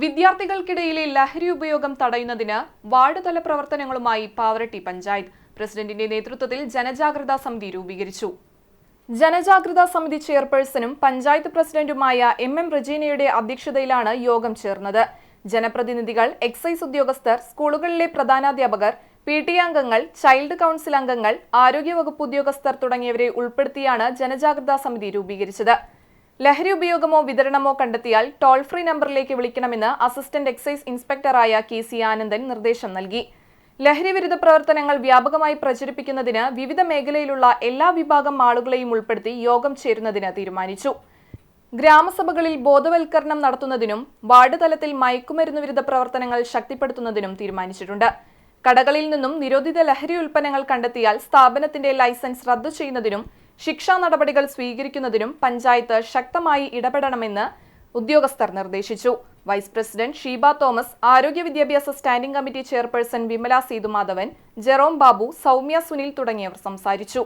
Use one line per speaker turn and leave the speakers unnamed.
വിദ്യാർത്ഥികൾക്കിടയിലെ ലഹരി ഉപയോഗം തടയുന്നതിന് വാർഡ് തല പ്രവർത്തനങ്ങളുമായി പാവറട്ടി പഞ്ചായത്ത് പ്രസിഡന്റിന്റെ നേതൃത്വത്തിൽ ജനജാഗ്രതാ സമിതി രൂപീകരിച്ചു. ജനജാഗ്രതാ സമിതി ചെയർപേഴ്സണും പഞ്ചായത്ത് പ്രസിഡന്റുമായ എം എം റജീനയുടെ അധ്യക്ഷതയിലാണ് യോഗം ചേർന്നത്. ജനപ്രതിനിധികൾ എക്സൈസ് ഉദ്യോഗസ്ഥർ സ്കൂളുകളിലെ പ്രധാനാധ്യാപകർ പി ടി അംഗങ്ങൾ ചൈൽഡ് കൗൺസിൽ അംഗങ്ങൾ ആരോഗ്യവകുപ്പ് ഉദ്യോഗസ്ഥർ തുടങ്ങിയവരെ ഉൾപ്പെടുത്തിയാണ് ജനജാഗ്രതാ സമിതി രൂപീകരിച്ചത്. ലഹരി ഉപയോഗമോ വിതരണമോ കണ്ടെത്തിയാൽ ടോൾ ഫ്രീ നമ്പറിലേക്ക് വിളിക്കണമെന്ന് അസിസ്റ്റന്റ് എക്സൈസ് ഇൻസ്പെക്ടറായ കെ സി ആനന്ദൻ നിർദ്ദേശം നൽകി. ലഹരി വിരുദ്ധ പ്രവർത്തനങ്ങൾ വ്യാപകമായി പ്രചരിപ്പിക്കുന്നതിന് വിവിധ മേഖലയിലുള്ള എല്ലാ വിഭാഗം ആളുകളെയും ഉൾപ്പെടുത്തി യോഗം ചേരുന്നതിന് തീരുമാനിച്ചു. ഗ്രാമസഭകളിൽ ബോധവൽക്കരണം നടത്തുന്നതിനും വാർഡ് തലത്തിൽ മയക്കുമരുന്ന് വിരുദ്ധ പ്രവർത്തനങ്ങൾ ശക്തിപ്പെടുത്തുന്നതിനും തീരുമാനിച്ചിട്ടുണ്ട്. കടകളിൽ നിന്നും നിരോധിത ലഹരി ഉൽപ്പന്നങ്ങൾ കണ്ടെത്തിയാൽ സ്ഥാപനത്തിന്റെ ലൈസൻസ് റദ്ദു ചെയ്യുന്നതിനും ശിക്ഷാ നടപടികൾ സ്വീകരിക്കുന്നതിനും പഞ്ചായത്ത് ശക്തമായി ഇടപെടണമെന്ന് ഉദ്യോഗസ്ഥർ നിർദ്ദേശിച്ചു. വൈസ് പ്രസിഡന്റ് ഷീബ തോമസ് ആരോഗ്യ വിദ്യാഭ്യാസ standing committee chairperson Vimala Sethumadhavan Jerome Babu Soumya Sunil തുടങ്ങിയവർ സംസാരിച്ചു.